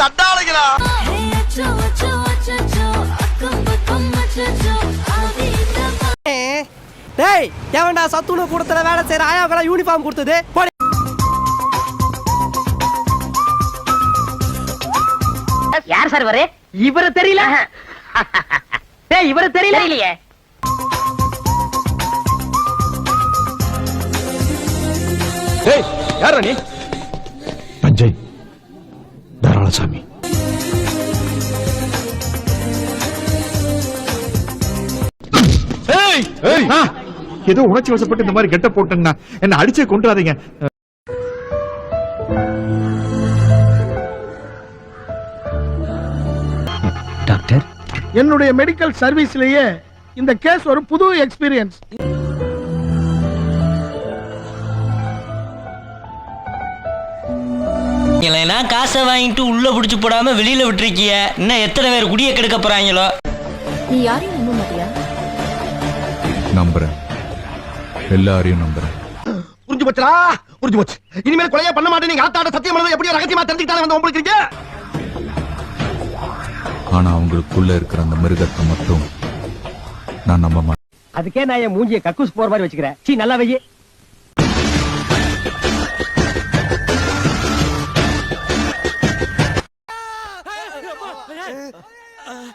சண்டாளைகளா டேய் எவன்டா சத்துணவு கூடத்துல வேலை செய்யற ஆயாவுக்கெல்லாம் யூனிஃபார்ம் கொடுத்தது? போடி. யார் சார் இவரு? இவரு தெரியல. டேய் இவரு தெரியல. தெரியலையே. ஏய் யாரா நீ? ஏதோ உணர்ச்சி வசப்பட்டு இந்த மாதிரி கெட்ட போட்டேங்கண்ணா என்ன அடிச்சே கொண்டுறாதீங்க டாக்டர்? என்னுடைய மெடிக்கல் சர்வீஸ்லயே இந்த கேஸ் ஒரு புது எக்ஸ்பீரியன்ஸ் இல்லைன்னா காசை வாங்கிட்டு உள்ள புடிச்சு போடாம வெளியில விட்டுருக்கிய. இன்னும் எத்தனை பேர் குடிய கெடுக்க போறாங்களோ? நீ யாரையும் நம்ப மாட்டியா? நம்புறேன். எல்லாரையும் நம்புறேன். புரிஞ்சு போச்சுடா? புரிஞ்சு போச்சு. இனிமேல் கொலையே பண்ண மாட்டேன். நீங்க ஆத்தாட சத்தியம் பண்ணது எப்படி ரகசியமா தெரிஞ்சுக்கிட்டாலே வந்து உங்களுக்கு ஆனா அவங்களுக்குள்ள இருக்கிற அந்த மிருகத்தை மட்டும் நான் நம்ப மாட்டேன். அதுக்கே நான் என் மூஞ்சிய கக்கூஸ் போற மாதிரி வச்சுக்கிறேன். சீ நல்லா வையே.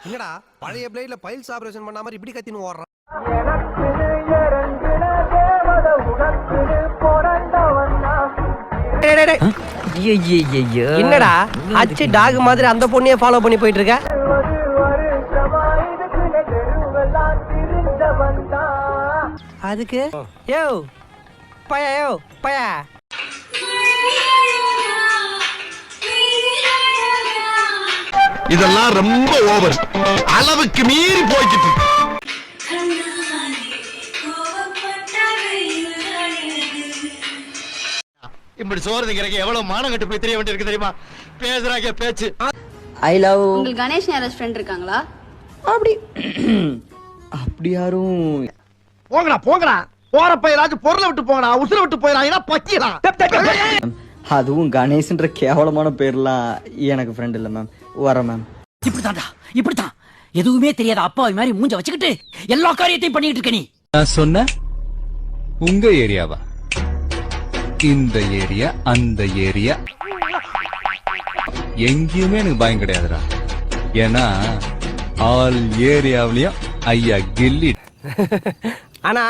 என்னடா பழைய பிளேட்ல பைல்ஸ் ஆபரேஷன் பண்ண மாதிரி இப்படி கத்தின்னு ஓடுறான். என்னடா அச்சு டாக் மாதிரி அந்த பொண்ணையே ஃபாலோ பண்ணி போயிட்டு இருக்க அதுக்கு யோ பயா யோ பயா இதெல்லாம் ரொம்ப ஓவர் அளவுக்கு மீறி போய்கிட்டு இப்படி சோறு திங்கிறக்கு எவ்வளவு மானம் கட்டு போய் தெரிய வேண்டியிருக்கு தெரியுமா? பேசுறாங்க பேச்சு. ஐ லவ் உங்களுக்கு கணேஷ் யாராச்சும் ஃப்ரெண்ட் இருக்காங்களா? அப்படி. அப்படி யாரும் போங்கடா போங்கடா. போறப்ப ஏதாச்சும் பொருளை விட்டு போங்கடா. உசுர விட்டு போயிடா பச்சிடா அதுவும் கணேஷ்ன்ற கேவலமான பேர்லாம் எனக்கு ஃப்ரெண்ட் இல்லை மேம் வரேன் மேம் இப்படித்தான்டா இப்படித்தான். எதுவுமே தெரியாத அப்பாவி மாதிரி மூஞ்ச வச்சுக்கிட்டு எல்லா காரியத்தையும் பண்ணிட்டு இருக்க நீ. நான் சொன்ன உங்க ஏரியாவா? இந்த ஏரியா அந்த ஏரியா. எங்கேயுமே எனக்கு பயம் கிடையாதுடா. ஏன்னா ஆல் ஏரியாவிலயும் ஐயா கில்லி. ஆனா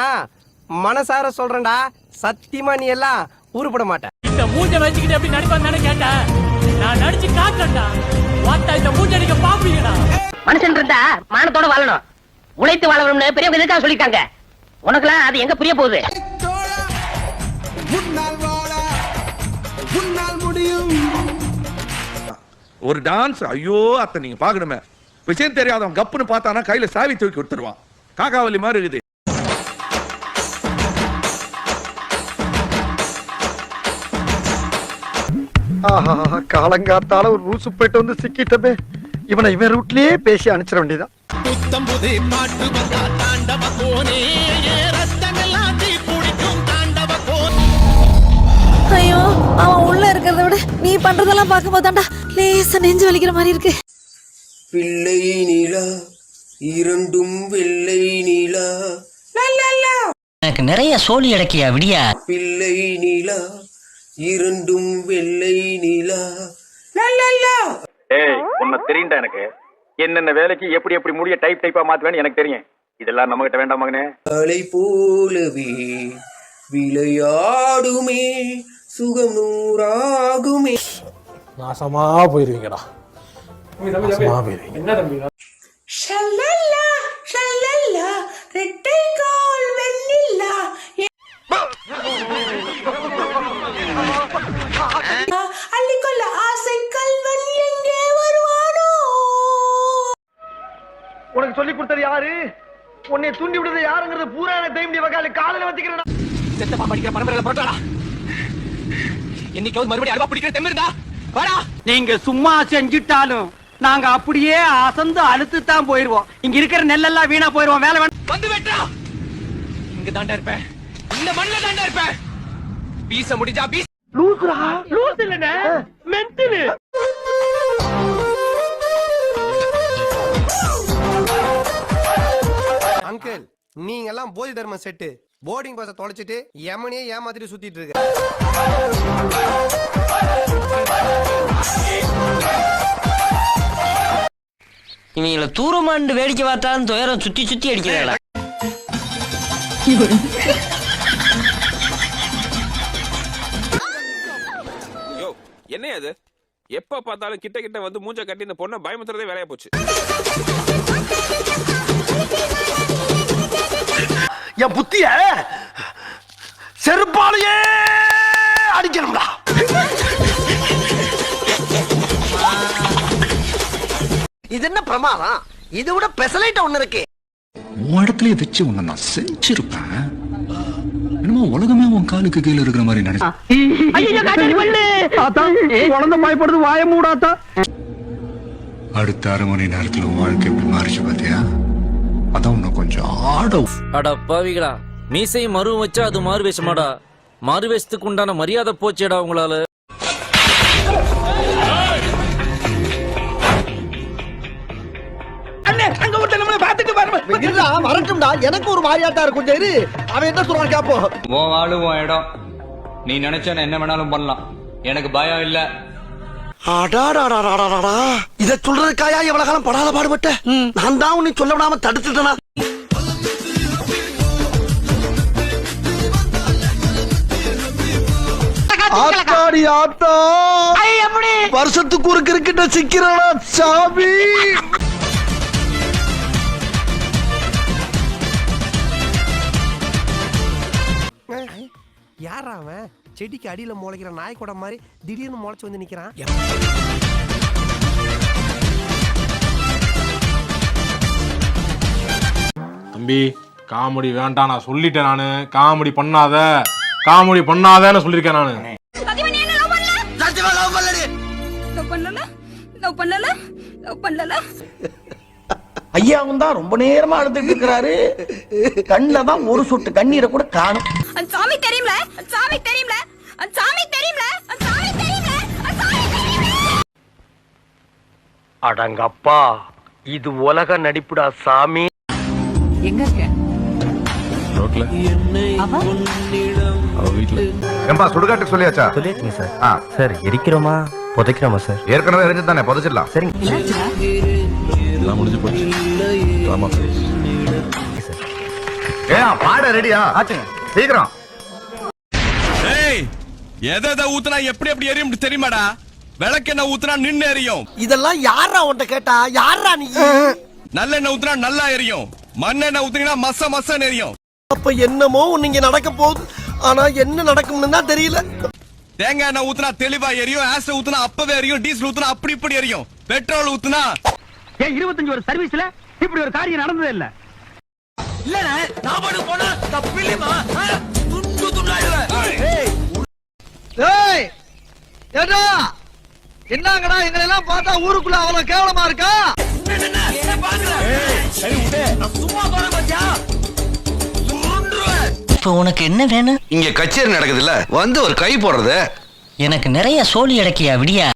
மனசார சொல்றேன்டா சத்தியமா நீ எல்லாம் உருப்பட மாட்ட. இந்த மூஞ்ச வச்சுக்கிட்டு எப்படி நடிப்பான்னு கேட்டேன் நான் நடிச்சு காட்டேன்டா வாத்தா இந்த மூஞ்ச நீங்க பாப்பீங்கடா. மனுஷன் இருந்தா மானத்தோட வாழணும். உழைத்து வாழணும்னு பெரியவங்க எதுக்காக சொல்லிட்டாங்க உனக்குலாம் அது எங்க புரிய போகுது? ஒரு டான்ஸ் ஐயோ அத்தை நீங்க பாக்கணுமே விஷயம் தெரியாதவன் கப்புன்னு பார்த்தானா கையில சாவி தூக்கி கொடுத்துருவான். காக்காவலி மாதிரி இருக்குது. காலங்காத்தால ஒரு ரூசு போயிட்டு வந்து சிக்கிட்டமே. இவனை இவன் ரூட்லயே பேசி அனுப்பிச்சிட வேண்டியதான் ஐயோ அவன் உள்ள இருக்கிறத விட நீ பண்றதெல்லாம் பார்க்கும்போது தாண்டா லேசா நெஞ்சு வலிக்கிற மாதிரி இருக்கு. பிள்ளை நீலா இரண்டும் வெள்ளை நீலா. எனக்கு நிறைய சோழி அடக்கியா விடியா? பிள்ளை நீலா இரண்டும் வெள்ளை நீலா. ஏய் உன்னை தெரியும்டா எனக்கு. என்னென்ன வேலைக்கு எப்படி எப்படி முடிய டைப் டைப்பா மாத்துவேன்னு எனக்கு தெரியும். இதெல்லாம் நம்ம கிட்ட வேண்டாம் மகனே. அலை போலவே விளையாடுமே. சுகம் நூறாகுமே. நாசமா போயிருவீங்கடா. நாசமா போயிருவீங்க. அள்ளிக்கொள்ள ஆசை கல்வன் எங்கே வருவானோ? உனக்கு சொல்லி கொடுத்தது யாரு? உன்னை தூண்டி விடுறது யாருங்கிறது பூரா டைம் வகால காலையில வச்சுக்கிறேன். செத்தப்பா படிக்கிற பரம்பரையில போட்டாடா என்னைக்காவது மறுபடியும் அல்வா பிடிக்கிற தெம்பு இருந்தா? வாடா. நீங்க சும்மா செஞ்சிட்டாலும் நாங்க அப்படியே அசந்து அழுத்து தான் போயிருவோம். இங்க இருக்கிற நெல்லெல்லாம் வீணா போயிருவோம். வேலை வேணும் வந்து வெட்டா இங்க தாண்டா இருப்பேன். இந்த மண்ணில் தாண்டா இருப்பேன். பீச முடிஞ்சா பீஸ் லூசுரா? லூஸ் இல்லனே மென்டல் அங்கிள் நீங்க எல்லாம் போதி தர்ம செட்டு. போர்டிங் பஸ்ஸை தொலைச்சிட்டு எமனையே ஏமாத்திட்டு சுத்திட்டு இருக்க. இவங்கள தூரமாண்டு வேடிக்கை பார்த்தாலும் துயரம் சுத்தி சுத்தி அடிக்கிறாடா யோ என்ன அது எப்ப பார்த்தாலும் கிட்ட கிட்ட வந்து மூஞ்ச கட்டி இந்த பொண்ணை பயமுத்துறதே வேலையா போச்சு. என் புத்திய செருப்பாலேயே அடிக்கணும்டா. இது என்ன பிரமாதம்? இது விட பெசலைட் ஒண்ணு இருக்கு. உன் இடத்துல வச்சு உன்னை நான் செஞ்சிருப்பேன். என்னமோ உலகமே உன் காலுக்கு கீழே இருக்கிற மாதிரி நினைச்சு. வாய மூடாத்தா அடுத்த அரை மணி நேரத்துல உன் வாழ்க்கை எப்படி மாறிச்சு பாத்தியா? அதான் கொஞ்சம் ஆட அடா பாவிகளா மீசையும் மருவம் வச்சா அது மாறு வேஷமாடா. மாறு வேஷத்துக்கு உண்டான மரியாதை போச்சேடா உங்களால. வரட்டும்டா. எனக்கு ஒரு மாதிரியாட்டா இருக்கும். சரி அவன் என்ன சொல்றான் கேப்போம் உன் ஆளு உன் இடம். நீ நினைச்சா என்ன வேணாலும் பண்ணலாம். எனக்கு பயம் இல்ல. அடாடாடாடாடாடா. இத சொல்றதுக்காயா எவ்வளவு காலம் படாத பாடுபட்ட? நான் தான் உன்னை சொல்ல விடாம தடுத்துட்டேனா? ஆத்தாடி ஆத்தா. வருஷத்துக்கு ஒரு கிரிக்கெட்ட சிக்கிறானா சாமி? செடிக்கு அடியில முளைக்கிற நாய்க்கூட மாதிரி திடீர்னு முளைச்சு வந்து நிக்கிறான். தம்பி காமெடி வேண்டாம் நான் சொல்லிட்டேன் நானு. காமெடி பண்ணாத. காமெடி பண்ணாதன்னு சொல்லியிருக்கேன் நானு. ஐயாவும் தான் ரொம்ப நேரமா அழுதுட்டு இருக்கிறாரு. கண்ணுல தான் ஒரு சொட்டு கண்ணீரை கூட காணும். சாமி தெரியும்ல? சாமி தெரியும்ல? சாமி தெரியும்ல? சாமி தெரியும்ல? சாமி தெரியும்ல? அடங்கப்பா இது உலக நடிப்புடா சாமி. எங்க இருக்க? ரோட்ல. அவ? சுடுகாட்டுக்கு சொல்லியாச்சா? சொல்லியாச்சுங்க சார். சார் எரிக்கிறோமா புதைக்கிறோமா சார்? ஏற்கனவே எரிஞ்சு தானே புதைச்சிடலாம். சரிங்க. எல்லாம் முடிஞ்சு போச்சு. ஆமா. ஏன் பாட ரெடியா? ஆச்சுங்க. சீக்கிரம். ஏய் எதை எதை ஊத்துனா எப்படி எப்படி எரியும் தெரியுமாடா? விளக்கெண்ணெய் ஊத்துனா நின்னு எரியும். இதெல்லாம் யாரா உன்ட்ட கேட்டா? யாரா நீ? நல்லெண்ணெய் ஊத்துனா நல்லா எரியும். மண்ணெண்ணெய் ஊத்துனீங்கன்னா மச மசன்னு எரியும். அப்ப என்னமோ இங்க நடக்க போகுது. ஆனா என்ன நடக்கும்னு தான் தெரியல. தேங்காய் எண்ணெய் ஊத்துனா தெளிவா எரியும். ஆசிட் ஊத்துனா அப்பவே எரியும். டீசல் ஊத்துனா அப்படி இப்படி எரியும். பெட்ரோல் ஊத்துனா ஏன் இருபத்தஞ்சு ஒரு சர்வீஸ்ல இப்படி ஒரு காரியம் நடந்ததே இல்ல. ஏய் ஏடா என்னங்கடா எங்களை எல்லாம் பார்த்தா ஊருக்குள்ள அவ்வளவு கேவலமா இருக்கா? இப்ப உனக்கு என்ன வேணும்? இங்க கச்சேரி நடக்குதுல்ல வந்து ஒரு கை போடுறது. எனக்கு நிறைய சோழி அடக்கியா விடியா?